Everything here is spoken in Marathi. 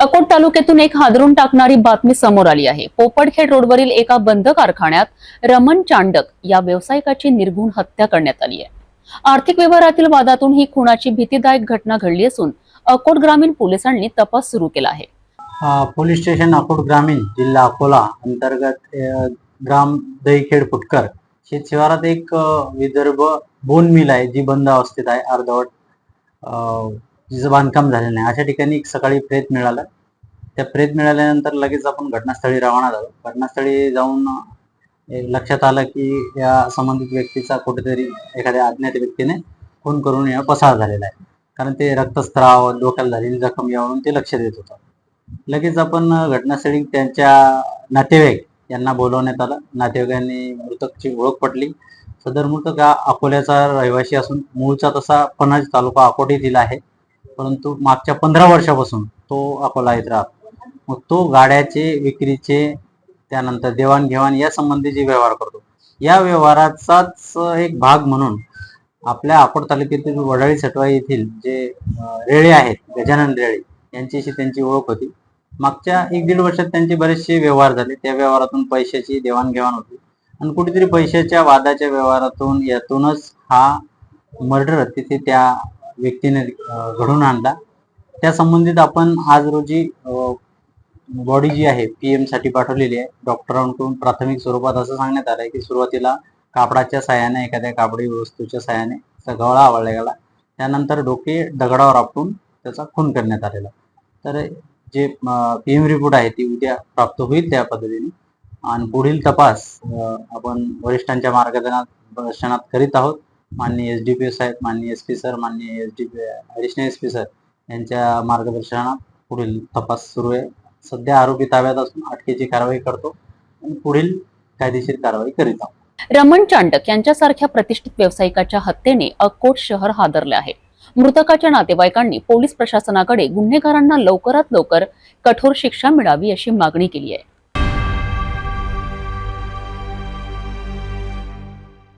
अकोट तालुक्यातून एक हादरून टाकणारी बातमी समोर आली आहे. पोपटखेड रोडवरील एका बंद कारखान्यात रमण चांडक या व्यावसायिकाची निर्घुण हत्या करण्यात आली आहे. आर्थिक व्यवहारातील वादातून ही खुनाची भीतीदायक घटना घडली असून अकोट ग्रामीण पोलिसांनी तपास सुरू केला आहे. पोलीस स्टेशन अकोट ग्रामीण जिल्हा अकोला अंतर्गत ग्राम दहीखेड फुटकर शिवारात एक विदर्भ बोन मिल आहे जी बंद अवस्थेत आहे अर्धवट. जिचं बांधकाम झालेलं नाही. अशा ठिकाणी एक सकाळी प्रेत मिळालं. त्या प्रेत मिळाल्यानंतर लगेच आपण घटनास्थळी रवाना झालो. घटनास्थळी जाऊन एक लक्षात आलं की या संबंधित व्यक्तीचा कुठेतरी एखाद्या अज्ञात व्यक्तीने खून करून या पसार झालेला आहे. कारण ते रक्तस्त्राव डोक्याला झालेली जखम यावरून ते लक्ष देत होतं. लगेच आपण घटनास्थळी त्यांच्या नातेवाईक यांना बोलवण्यात आलं. नातेवाईकांनी मृतकची ओळख पटली. सदर मृतक हा अकोल्याचा रहिवासी असून मूळचा तसा पन्हाज तालुका अकोट येथील आहे. परंतु मागच्या पंधरा वर्षापासून तो अकोला येत राहतो. मग तो गाड्याचे विक्रीचे त्यानंतर देवाणघेवाण या संबंधीचे व्यवहार करतो या व्यवहाराचाच एक भाग म्हणून आपल्या अकोट तालुक्यातील वडाळी सटवा येथील जे रेळे आहेत गजानन रेळे यांच्याशी त्यांची ओळख होती. मागच्या एक दीड वर्षात त्यांचे बरेचसे व्यवहार झाले. त्या व्यवहारातून पैशाची देवाणघेवाण होती. आणि कुठेतरी पैशाच्या वादाच्या व्यवहारातून यातूनच हा मर्डर तिथे त्या व्यक्तीने घडून आणला. त्या संबंधित आपण आज रोजी बॉडी जी आहे पीएमसाठी पाठवलेली आहे. डॉक्टरांकडून प्राथमिक स्वरूपात असं सांगण्यात आलंय की सुरुवातीला कापडाच्या साह्याने एखाद्या कापडी वस्तूच्या साह्याने त्याचा गळा आवळला गेला. त्यानंतर डोके दगडावर आपटून त्याचा खून करण्यात आलेला. तर जे पीएम रिपोर्ट आहे ती उद्या प्राप्त होईल त्या पद्धतीने. आणि पुढील तपास आपण वरिष्ठांच्या मार्गदर्शनात दर्शनात करीत आहोत. माननीय एस डी पी साहेब माननीय एस पी सर माननीय S D P additional S P sir यांच्या मार्गदर्शनात पुढील तपास सुरू आहे. सध्या आरोपी ताब्यात असून अटकेची कारवाई करतो आणि पुढील कायदेशीर कारवाई करीत आहोत. रमण चांडक यांच्यासारख्या प्रतिष्ठित व्यावसायिकाच्या हत्येने अकोट शहर हादरले आहे. मृतकाच्या नातेवाईकांनी पोलीस प्रशासनाकडे गुन्हेगारांना लवकरात लवकर कठोर शिक्षा मिळावी अशी मागणी केली आहे.